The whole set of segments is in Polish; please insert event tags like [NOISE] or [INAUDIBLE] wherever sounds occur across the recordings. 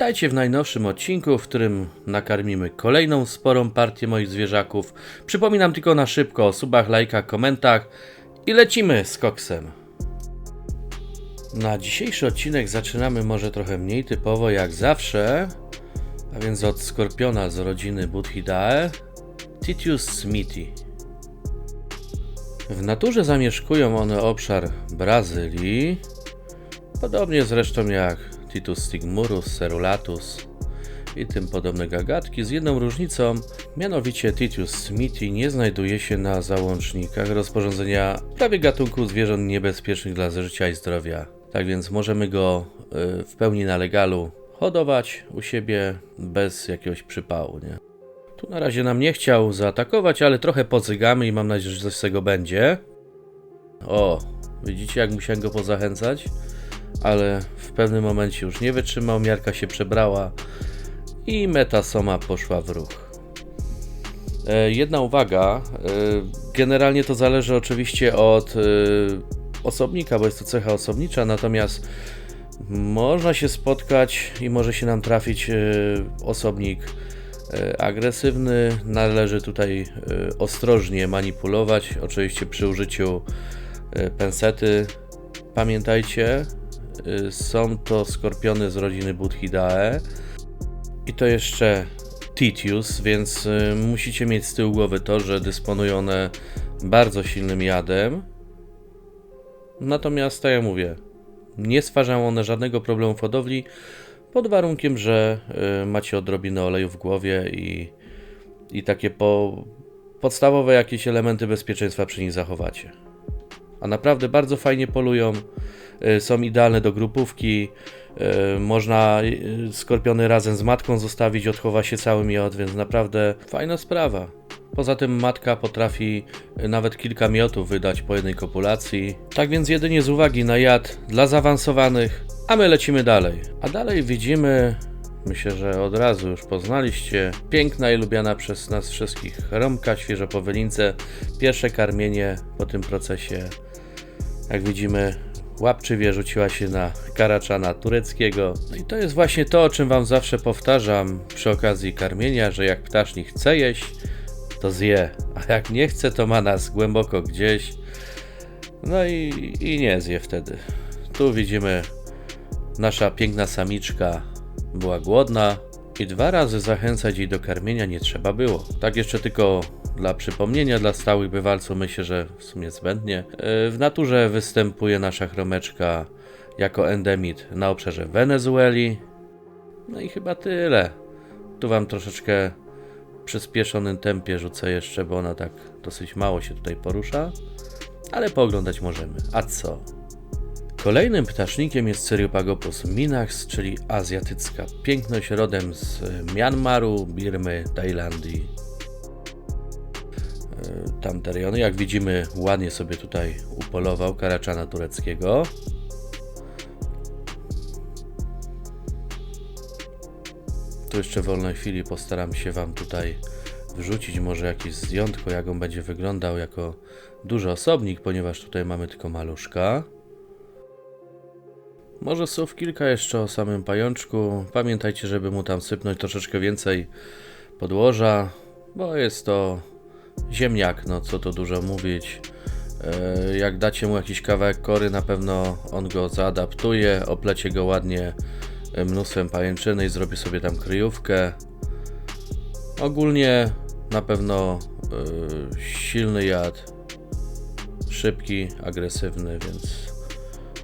Witajcie w najnowszym odcinku, w którym nakarmimy kolejną sporą partię moich zwierzaków. Przypominam tylko na szybko o subach, lajkach, komentach i lecimy z koksem. Na dzisiejszy odcinek zaczynamy może trochę mniej typowo jak zawsze, a więc od skorpiona z rodziny Budhidae, Titius smithi. W naturze zamieszkują one obszar Brazylii, podobnie zresztą jak Titus stigmurus, Cerulatus i tym podobne gagatki, z jedną różnicą, mianowicie Titius smithi nie znajduje się na załącznikach rozporządzenia prawie gatunku zwierząt niebezpiecznych dla życia i zdrowia. Tak więc możemy go y, w pełni na legalu hodować u siebie bez jakiegoś przypału, nie? Tu na razie nam nie chciał zaatakować, ale trochę podzygamy i mam nadzieję, że coś z tego będzie. O, widzicie jak musiałem go pozachęcać? Ale w pewnym momencie już nie wytrzymał, miarka się przebrała i metasoma poszła w ruch. E, jedna uwaga, e, generalnie to zależy oczywiście od e, osobnika, bo jest to cecha osobnicza, natomiast można się spotkać i może się nam trafić osobnik agresywny. Należy tutaj ostrożnie manipulować, oczywiście przy użyciu pensety. Pamiętajcie, są to skorpiony z rodziny Budhidae i to jeszcze Titius, więc e, musicie mieć z tyłu głowy to, że dysponują one bardzo silnym jadem. Natomiast, tak jak mówię, nie stwarzają one żadnego problemu w hodowli, pod warunkiem, że y, macie odrobinę oleju w głowie i, i takie po, podstawowe jakieś elementy bezpieczeństwa przy nich zachowacie. A naprawdę bardzo fajnie polują, y, są idealne do grupówki, y, można y, skorpiony razem z matką zostawić, odchowa się cały miod, więc naprawdę fajna sprawa. Poza tym matka potrafi nawet kilka miotów wydać po jednej kopulacji. Tak więc jedynie z uwagi na jad dla zaawansowanych, a my lecimy dalej. A dalej widzimy, myślę, że od razu już poznaliście, piękna i lubiana przez nas wszystkich Romka, świeżo po wylince, pierwsze karmienie po tym procesie. Jak widzimy, łapczywie rzuciła się na karaczana tureckiego. No i to jest właśnie to, o czym wam zawsze powtarzam przy okazji karmienia, że jak ptasznik chce jeść, to zje, a jak nie chce, to ma nas głęboko gdzieś. No i, i nie zje wtedy. Tu widzimy, nasza piękna samiczka była głodna i dwa razy zachęcać jej do karmienia nie trzeba było. Tak jeszcze tylko dla przypomnienia, dla stałych bywalców, myślę, że w sumie zbędnie. Yy, W naturze występuje nasza chromeczka jako endemit na obszarze Wenezueli. No i chyba tyle. Tu wam troszeczkę w przyspieszonym tempie rzucę jeszcze, bo ona tak dosyć mało się tutaj porusza. Ale pooglądać możemy. A co? Kolejnym ptasznikiem jest Ceryopagopus minax, czyli azjatycka piękność rodem z Myanmaru, Birmy, Tajlandii. E, Tamte rejony, jak widzimy, ładnie sobie tutaj upolował karaczana tureckiego. Tu jeszcze w wolnej chwili postaram się Wam tutaj wrzucić może jakieś zdjątko, jak on będzie wyglądał jako duży osobnik, ponieważ tutaj mamy tylko maluszka. Może słów kilka jeszcze o samym pajączku. Pamiętajcie, żeby mu tam sypnąć troszeczkę więcej podłoża, bo jest to ziemniak, no co tu dużo mówić. E, Jak dacie mu jakiś kawałek kory, na pewno on go zaadaptuje, oplecie go ładnie e, mnóstwem pajęczyny i zrobi sobie tam kryjówkę. Ogólnie na pewno e, silny jad, szybki, agresywny, więc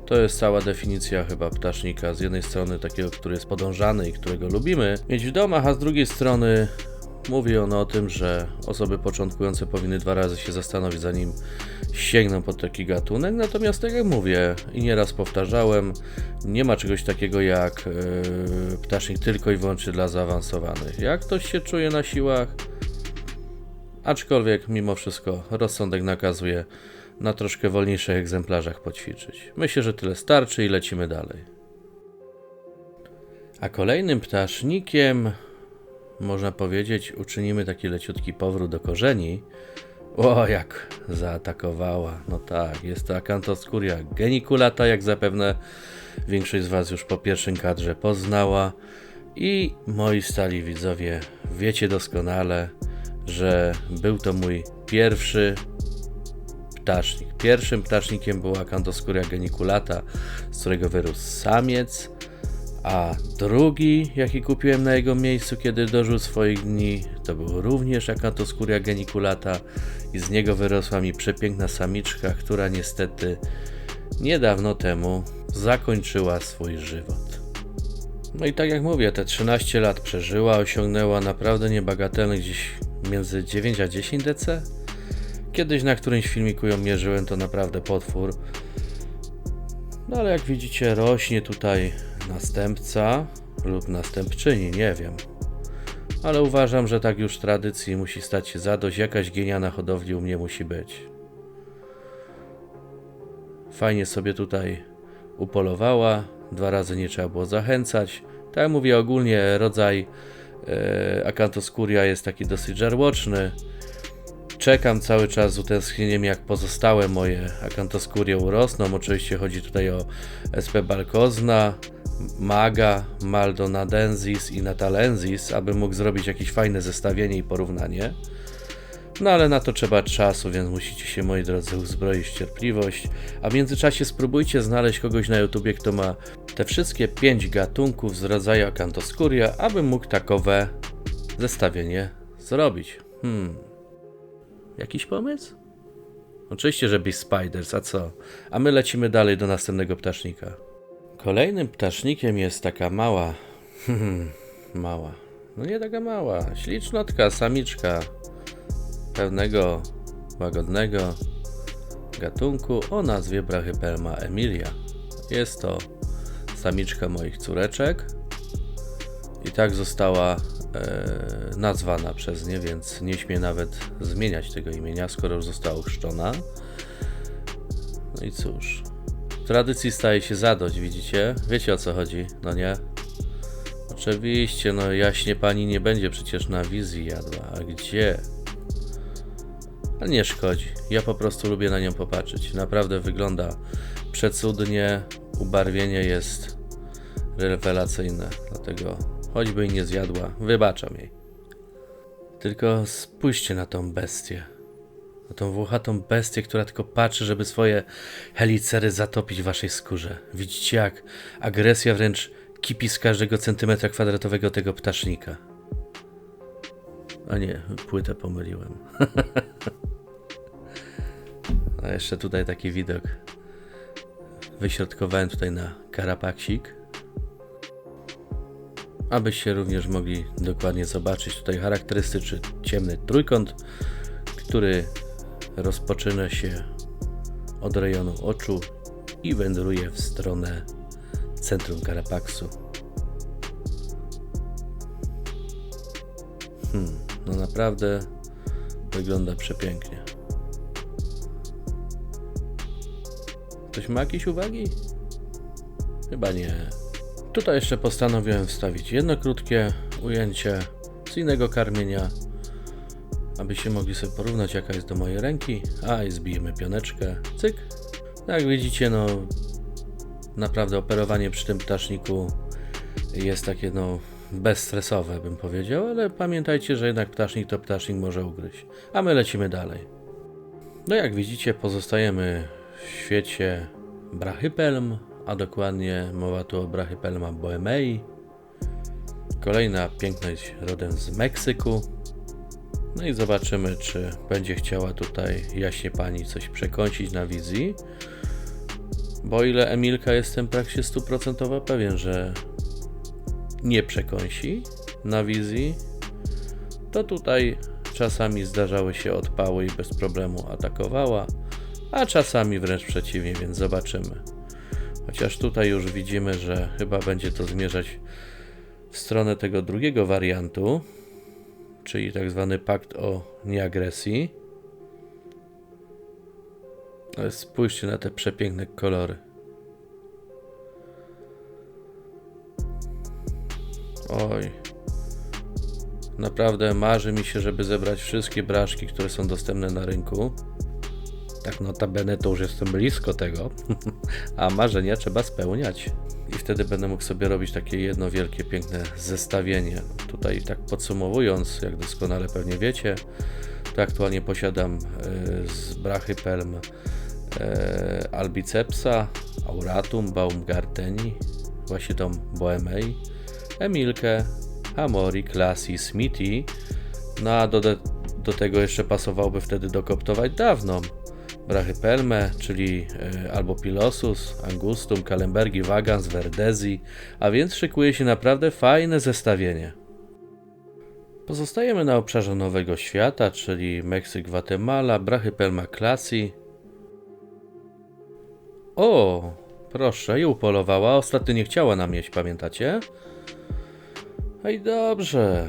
to jest cała definicja chyba ptasznika. Z jednej strony takiego, który jest podążany i którego lubimy mieć w domach, a z drugiej strony mówi on o tym, że osoby początkujące powinny dwa razy się zastanowić, zanim sięgną po taki gatunek. Natomiast tak jak mówię i nieraz powtarzałem, nie ma czegoś takiego jak yy, ptasznik tylko i wyłącznie dla zaawansowanych. Jak ktoś się czuje na siłach, aczkolwiek mimo wszystko rozsądek nakazuje na troszkę wolniejszych egzemplarzach poćwiczyć. Myślę, że tyle starczy i lecimy dalej. A kolejnym ptasznikiem, można powiedzieć, uczynimy taki leciutki powrót do korzeni. O, jak zaatakowała. No tak, jest to Acanthoscuria geniculata, jak zapewne większość z Was już po pierwszym kadrze poznała. I moi stali widzowie, wiecie doskonale, że był to mój pierwszy ptasznik. Pierwszym ptasznikiem była Cantoskória geniculata, z którego wyrósł samiec, a drugi, jaki kupiłem na jego miejscu, kiedy dożył swoich dni, to był również Acantoscuria geniculata i z niego wyrosła mi przepiękna samiczka, która niestety niedawno temu zakończyła swój żywot. No i tak jak mówię, te 13 lat przeżyła, osiągnęła naprawdę niebagatelne gdzieś między 9 a 10 DC. Kiedyś na którymś filmiku ją mierzyłem, to naprawdę potwór. No ale jak widzicie, rośnie tutaj następca lub następczyni, nie wiem. Ale uważam, że tak już tradycji musi stać się zadość. Jakaś geniana hodowli u mnie musi być. Fajnie sobie tutaj upolowała. Dwa razy nie trzeba było zachęcać. Tak jak mówię, ogólnie rodzaj Acantoscuria jest taki dosyć żarłoczny. Czekam cały czas z utęsknieniem, jak pozostałe moje Acantoscurie urosną. Oczywiście chodzi tutaj o SP Balkozna, Maga, Maldonadensis i Natalensis, aby mógł zrobić jakieś fajne zestawienie i porównanie. No ale na to trzeba czasu, więc musicie się, moi drodzy, uzbroić w cierpliwość. A w międzyczasie spróbujcie znaleźć kogoś na YouTubie, kto ma te wszystkie pięć gatunków z rodzaju Acantoscuria, aby mógł takowe zestawienie zrobić. Hmm. Jakiś pomysł? Oczywiście, że Beast Spiders, a co? A my lecimy dalej do następnego ptasznika. Kolejnym ptasznikiem jest taka mała, [LAUGHS] mała, no nie taka mała, ślicznotka, samiczka pewnego łagodnego gatunku o nazwie Brachypelma emilia. Jest to samiczka moich córeczek i tak została nazwana przez nie, więc nie śmie nawet zmieniać tego imienia, skoro już została ochrzczona. No i cóż, tradycji staje się zadość, widzicie? Wiecie o co chodzi, no nie? Oczywiście, no jaśnie pani nie będzie przecież na wizji jadła, a gdzie? Ale nie szkodzi, ja po prostu lubię na nią popatrzeć. Naprawdę wygląda przecudnie, ubarwienie jest rewelacyjne, dlatego choćby i nie zjadła, wybaczam jej. Tylko spójrzcie na tą bestię. Na tą włochatą bestię, która tylko patrzy, żeby swoje helicery zatopić w waszej skórze. Widzicie jak agresja wręcz kipi z każdego centymetra kwadratowego tego ptasznika. A nie, płytę pomyliłem. [LAUGHS] A jeszcze tutaj taki widok. Wyśrodkowałem tutaj na karapaksik. Abyście również mogli dokładnie zobaczyć tutaj charakterystyczny ciemny trójkąt, który rozpoczyna się od rejonu oczu i wędruje w stronę centrum karapaksu. Hmm, no naprawdę wygląda przepięknie. Ktoś ma jakieś uwagi? Chyba nie. Tutaj jeszcze postanowiłem wstawić jedno krótkie ujęcie z innego karmienia, abyście mogli sobie porównać jaka jest do mojej ręki. A i zbijemy pioneczkę. Cyk. Jak widzicie, no naprawdę operowanie przy tym ptaszniku jest takie no bezstresowe bym powiedział, ale pamiętajcie, że jednak ptasznik to ptasznik może ugryźć. A my lecimy dalej. No jak widzicie pozostajemy w świecie brachypelm, a dokładnie mowa tu o brachypelma boemei. Kolejna piękność rodem z Meksyku. No i zobaczymy, czy będzie chciała tutaj jaśnie pani coś przekąsić na wizji. Bo ile Emilka jestem praktycznie stuprocentowo pewien, że nie przekąsi na wizji, to tutaj czasami zdarzały się odpały i bez problemu atakowała, a czasami wręcz przeciwnie, więc zobaczymy. Chociaż tutaj już widzimy, że chyba będzie to zmierzać w stronę tego drugiego wariantu, czyli tak zwany pakt o nieagresji. Spójrzcie na te przepiękne kolory. Oj. Naprawdę marzy mi się, żeby zebrać wszystkie braszki, które są dostępne na rynku. Tak notabene to już jestem blisko tego. [LAUGHS] A marzenia trzeba spełniać. I wtedy będę mógł sobie robić takie jedno wielkie, piękne zestawienie. Tutaj tak podsumowując, jak doskonale pewnie wiecie, to aktualnie posiadam e, z brachy pelm e, albicepsa, auratum, baumgarteni, właśnie tą boemei, emilkę, hamori, klasy, smithy, no a do, do tego jeszcze pasowałby wtedy dokoptować dawną brachy pelme, czyli e, albo pilosus, angustum, kalembergi, wagans, verdezi, a więc szykuje się naprawdę fajne zestawienie. Pozostajemy na obszarze Nowego Świata, czyli Meksyk, Gwatemala, brachy pelma. O, proszę, i upolowała. Ostatnio nie chciała nam jeść, pamiętacie? Ej, dobrze.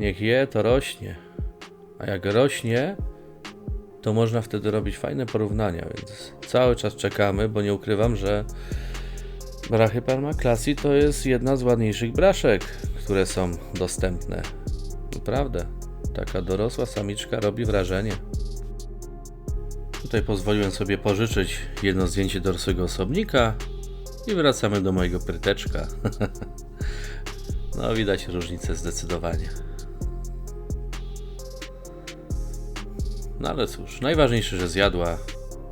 Niech je, to rośnie. A jak rośnie, to można wtedy robić fajne porównania, więc cały czas czekamy, bo nie ukrywam, że brachy Parma Classy to jest jedna z ładniejszych braszek, które są dostępne. Naprawdę, taka dorosła samiczka robi wrażenie. Tutaj pozwoliłem sobie pożyczyć jedno zdjęcie dorosłego osobnika i wracamy do mojego pryteczka. [LAUGHS] no widać różnicę zdecydowanie. No ale cóż, najważniejsze, że zjadła.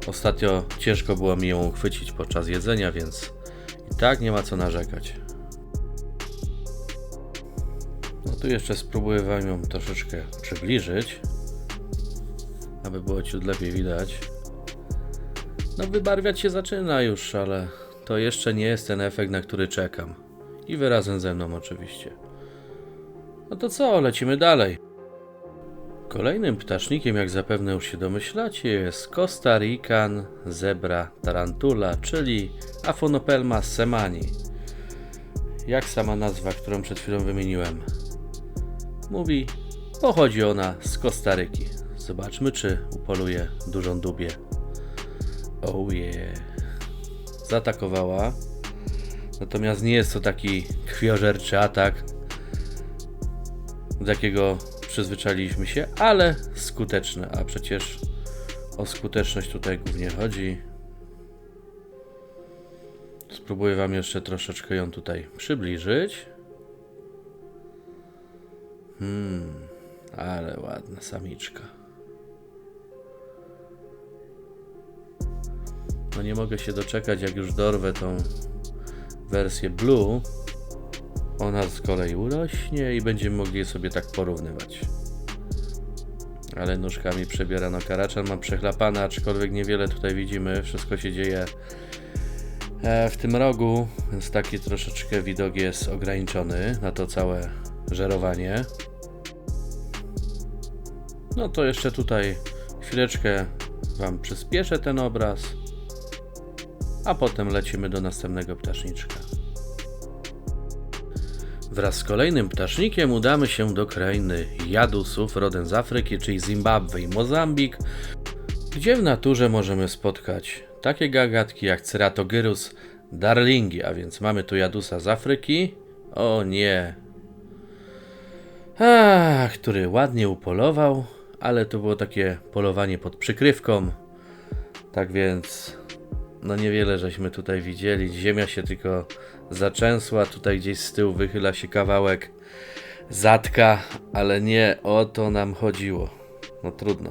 Ostatnio ciężko było mi ją uchwycić podczas jedzenia, więc i tak nie ma co narzekać. No tu jeszcze spróbuję Wam ją troszeczkę przybliżyć, aby było ciut lepiej widać. No wybarwiać się zaczyna już, ale to jeszcze nie jest ten efekt, na który czekam. I wy razem ze mną oczywiście. No to co, lecimy dalej. Kolejnym ptasznikiem, jak zapewne już się domyślacie, jest Costa Rican zebra tarantula, czyli Aphonopelma semani. Jak sama nazwa, którą przed chwilą wymieniłem, mówi, pochodzi ona z Kostaryki. Zobaczmy, czy upoluje dużą dubię. Oh yeah. Zaatakowała. Natomiast nie jest to taki krwiożerczy atak, do jakiego przyzwyczailiśmy się, ale skuteczny, a przecież o skuteczność tutaj głównie chodzi. Spróbuję Wam jeszcze troszeczkę ją tutaj przybliżyć. Hmm, ale ładna samiczka. No nie mogę się doczekać, jak już dorwę tą wersję Blue. Ona z kolei urośnie i będziemy mogli je sobie tak porównywać. Ale nóżkami przebiera. No karaczan mam przechlapane, aczkolwiek niewiele tutaj widzimy. Wszystko się dzieje e, w tym rogu, więc taki troszeczkę widok jest ograniczony na to całe żerowanie. No to jeszcze tutaj chwileczkę Wam przyspieszę ten obraz, a potem lecimy do następnego ptaszniczka. Wraz z kolejnym ptasznikiem udamy się do krainy jadusów rodem z Afryki, czyli Zimbabwe i Mozambik, gdzie w naturze możemy spotkać takie gagatki jak Ceratogyrus darlingi, a więc mamy tu jadusa z Afryki. O nie. A, który ładnie upolował, ale to było takie polowanie pod przykrywką. Tak więc no niewiele żeśmy tutaj widzieli. Ziemia się tylko zaczęsła, tutaj gdzieś z tyłu wychyla się kawałek zatka, ale nie o to nam chodziło. No trudno.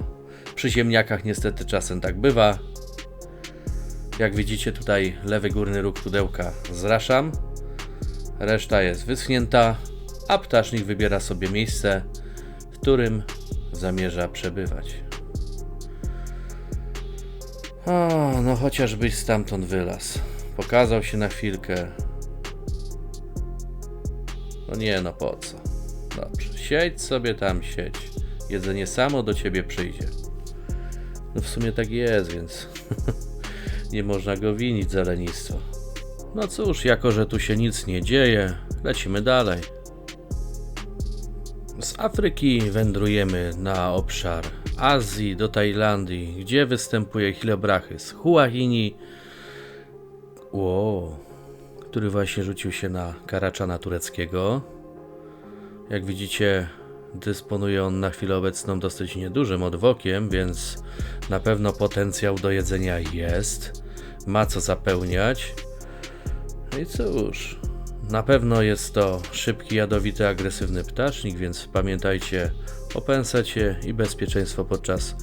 Przy ziemniakach niestety czasem tak bywa. Jak widzicie tutaj lewy górny róg pudełka zraszam. Reszta jest wyschnięta, a ptasznik wybiera sobie miejsce, w którym zamierza przebywać. O, no chociażbyś stamtąd wylazł. Pokazał się na chwilkę. No nie, no po co? Dobrze, siedź sobie tam, siedź. Jedzenie samo do ciebie przyjdzie. No w sumie tak jest, więc [LAUGHS] nie można go winić za lenistwo. No cóż, jako że tu się nic nie dzieje, lecimy dalej. Z Afryki wędrujemy na obszar Azji do Tajlandii, gdzie występuje Hilobrachys Huahini, wow, który właśnie rzucił się na karaczana tureckiego. Jak widzicie, dysponuje on na chwilę obecną dosyć niedużym odwokiem, więc na pewno potencjał do jedzenia jest. ma co zapełniać. No i cóż, na pewno jest to szybki, jadowity, agresywny ptasznik, więc pamiętajcie o pensecie i bezpieczeństwo podczas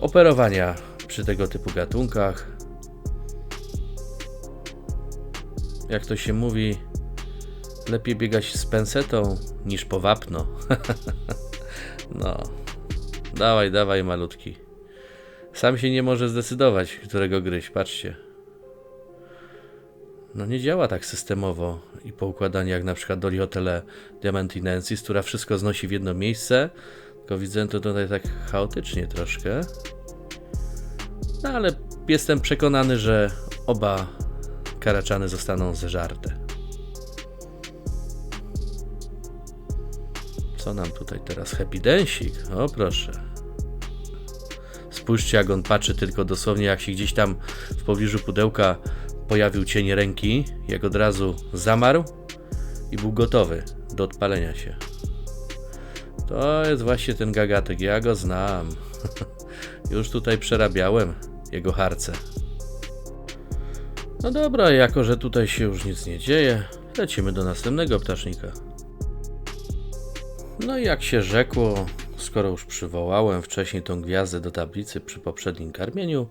operowania przy tego typu gatunkach. Jak to się mówi, lepiej biegać z pensetą niż po wapno. [LAUGHS] no, dawaj, dawaj, malutki. Sam się nie może zdecydować, którego gryźć, patrzcie. No nie działa tak systemowo i poukładanie jak na przykład Doliotele Diamantinensis, która wszystko znosi w jedno miejsce, tylko widzę to tutaj tak chaotycznie troszkę. No ale jestem przekonany, że oba karaczany zostaną zeżarte. Co nam tutaj teraz? Happy Densik? O proszę. Spójrzcie jak on patrzy tylko dosłownie jak się gdzieś tam w pobliżu pudełka pojawił cień ręki, jak od razu zamarł i był gotowy do odpalenia się. To jest właśnie ten gagatek, ja go znam. [LAUGHS] Już tutaj przerabiałem jego harce. No dobra, jako że tutaj się już nic nie dzieje, lecimy do następnego ptasznika. No i jak się rzekło, skoro już przywołałem wcześniej tą gwiazdę do tablicy przy poprzednim karmieniu,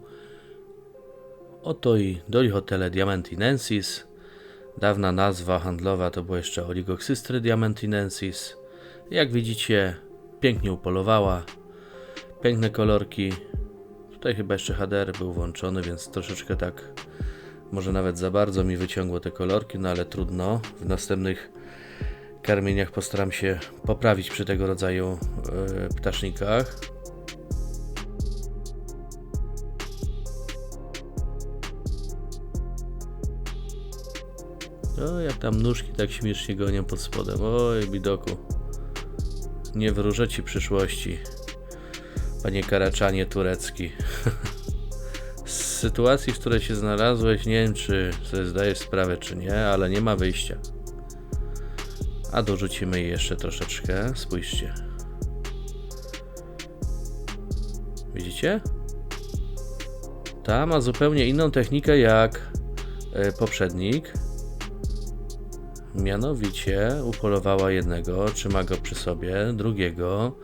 oto i Dolihotele Diamantinensis. Dawna nazwa handlowa to była jeszcze Oligoxystry Diamantinensis. Jak widzicie, pięknie upolowała, piękne kolorki. Tutaj chyba jeszcze HDR był włączony, więc troszeczkę tak, może nawet za bardzo mi wyciągło te kolorki, no ale trudno. W następnych karmieniach postaram się poprawić przy tego rodzaju e, ptasznikach. O, jak tam nóżki tak śmiesznie gonią pod spodem. Oj, bidoku. Nie wróżę ci przyszłości, panie karaczanie turecki. [LAUGHS] Sytuacji, w której się znalazłeś, nie wiem, czy sobie zdajesz sprawę, czy nie, ale nie ma wyjścia. A dorzucimy jej jeszcze troszeczkę. Spójrzcie. Widzicie? Ta ma zupełnie inną technikę jak e, poprzednik. Mianowicie upolowała jednego, trzyma go przy sobie, drugiego.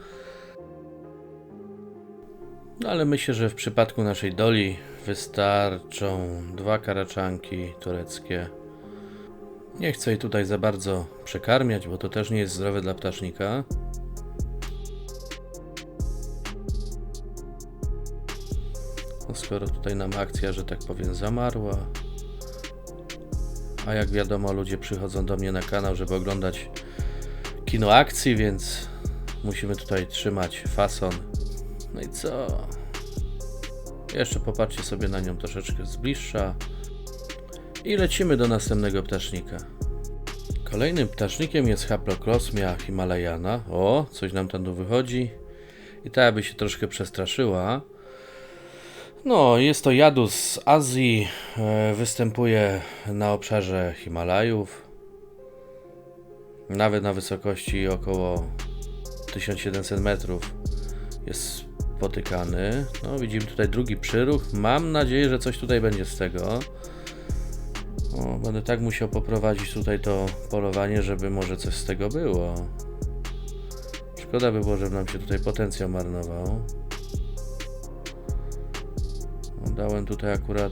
No ale myślę, że w przypadku naszej doli wystarczą dwa karaczanki tureckie. Nie chcę jej tutaj za bardzo przekarmiać, bo to też nie jest zdrowe dla ptasznika. No skoro tutaj nam akcja, że tak powiem, zamarła. A jak wiadomo, ludzie przychodzą do mnie na kanał, żeby oglądać kino akcji, więc musimy tutaj trzymać fason. No i co? Jeszcze popatrzcie sobie na nią troszeczkę z bliższa. I lecimy do następnego ptasznika. Kolejnym ptasznikiem jest Haplocrosmia himalajana. O, coś nam tam tu wychodzi. I ta by się troszkę przestraszyła. No, jest to jadus z Azji. E, występuje na obszarze Himalajów. Nawet na wysokości około 1700 metrów jest spotykany. No, widzimy tutaj drugi przyruch. Mam nadzieję, że coś tutaj będzie z tego. O, będę tak musiał poprowadzić tutaj to polowanie, żeby może coś z tego było. Szkoda by było, żeby nam się tutaj potencjał marnował. No, Dałem tutaj akurat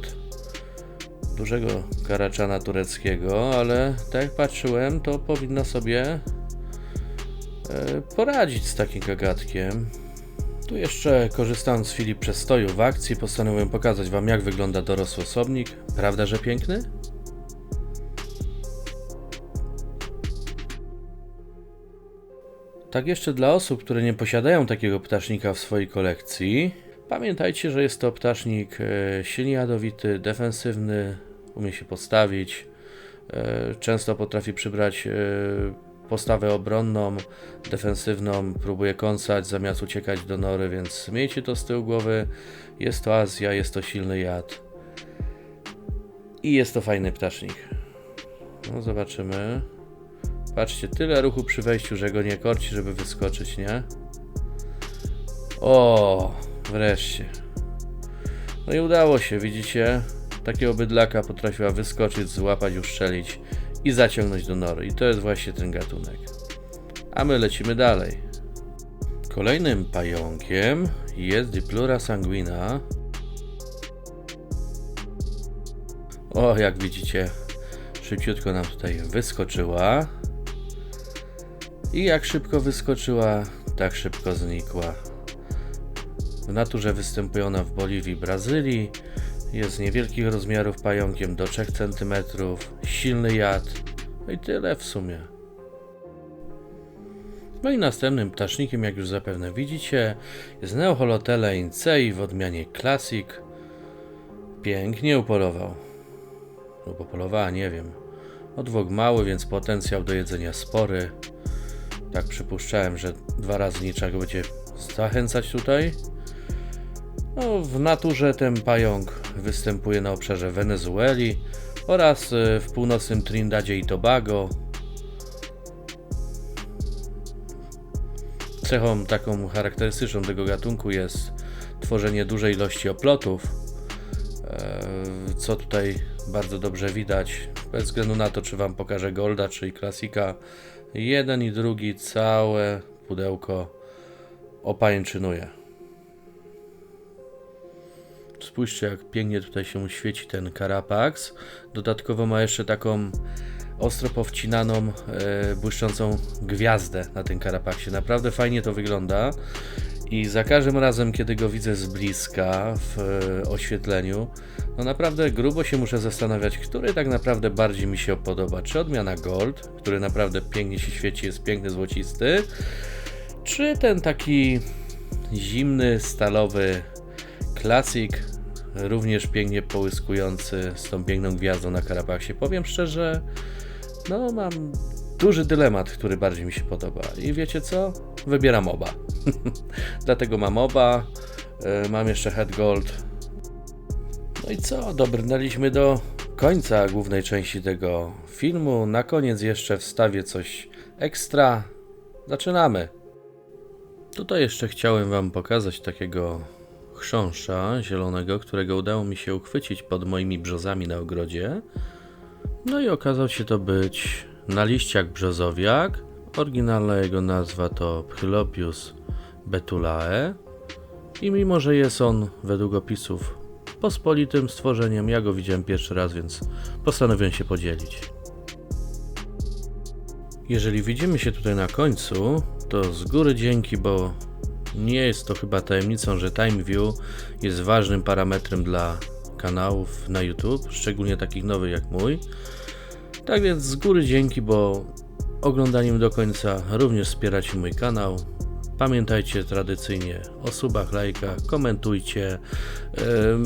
dużego karaczana tureckiego, ale tak jak patrzyłem, to powinno sobie e, poradzić z takim gagatkiem. Tu jeszcze korzystając z chwili przestoju w akcji, postanowiłem pokazać Wam jak wygląda dorosły osobnik. Prawda, że piękny? Tak jeszcze dla osób, które nie posiadają takiego ptasznika w swojej kolekcji, pamiętajcie, że jest to ptasznik e, silnie jadowity, defensywny, umie się postawić, e, często potrafi przybrać e, postawę obronną, defensywną, próbuje kąsać zamiast uciekać do nory, więc miejcie to z tyłu głowy. Jest to Azja, jest to silny jad i jest to fajny ptasznik. No zobaczymy. Patrzcie, tyle ruchu przy wejściu, że go nie korci, żeby wyskoczyć, nie? O, wreszcie. No i udało się, widzicie? takiego bydlaka potrafiła wyskoczyć, złapać, uszczelić i zaciągnąć do nory. I to jest właśnie ten gatunek. A my lecimy dalej. Kolejnym pająkiem jest Diplura sanguina. O, jak widzicie, szybciutko nam tutaj wyskoczyła. I jak szybko wyskoczyła, tak szybko znikła. W naturze występuje ona w Boliwii Brazylii. Jest niewielkich rozmiarów pająkiem do 3 cm, silny jad. No i tyle w sumie. No i następnym ptasznikiem, jak już zapewne widzicie, jest Neoholotele incei w odmianie Classic. Pięknie upolował. Lub upolowała, nie wiem. Odwóg mały, więc potencjał do jedzenia spory. Tak przypuszczałem, że dwa razy niczego będzie zachęcać tutaj. No, w naturze ten pająk występuje na obszarze Wenezueli oraz y, w północnym Trindadzie i Tobago. Cechą taką charakterystyczną tego gatunku jest tworzenie dużej ilości oplotów, e, co tutaj bardzo dobrze widać, bez względu na to, czy Wam pokażę Golda, czy Klasika. Jeden i drugi całe pudełko opajęczynuje. Spójrzcie, jak pięknie tutaj się świeci ten Carapax. Dodatkowo ma jeszcze taką ostro powcinaną, e, błyszczącą gwiazdę na tym Carapaxie. Naprawdę fajnie to wygląda. I za każdym razem, kiedy go widzę z bliska w e, oświetleniu, no naprawdę grubo się muszę zastanawiać, który tak naprawdę bardziej mi się podoba. Czy odmiana Gold, który naprawdę pięknie się świeci, jest piękny, złocisty, czy ten taki zimny, stalowy Classic, również pięknie połyskujący z tą piękną gwiazdą na Karabachie. Powiem szczerze, no mam duży dylemat, który bardziej mi się podoba. I wiecie co? Wybieram oba. [LAUGHS] Dlatego mam oba. E, Mam jeszcze Head Gold. No i co? Dobrnęliśmy do końca głównej części tego filmu. Na koniec jeszcze wstawię coś ekstra. Zaczynamy. Tutaj jeszcze chciałem Wam pokazać takiego chrząszcza zielonego, którego udało mi się uchwycić pod moimi brzozami na ogrodzie. No i okazał się to być naliściak brzozowiak. Oryginalna jego nazwa to Phylopius betulae. I mimo, że jest on według opisów pospolitym stworzeniem, ja go widziałem pierwszy raz, więc postanowiłem się podzielić. Jeżeli widzimy się tutaj na końcu, to z góry dzięki, bo nie jest to chyba tajemnicą, że Time View jest ważnym parametrem dla kanałów na YouTube, szczególnie takich nowych jak mój. Tak więc z góry dzięki, bo oglądaniem do końca również wspieracie mój kanał. Pamiętajcie tradycyjnie o subach, lajkach, komentujcie,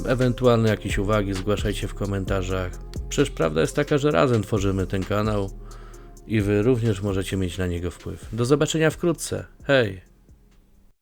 ewentualne jakieś uwagi zgłaszajcie w komentarzach. Przecież prawda jest taka, że razem tworzymy ten kanał i Wy również możecie mieć na niego wpływ. Do zobaczenia wkrótce. Hej!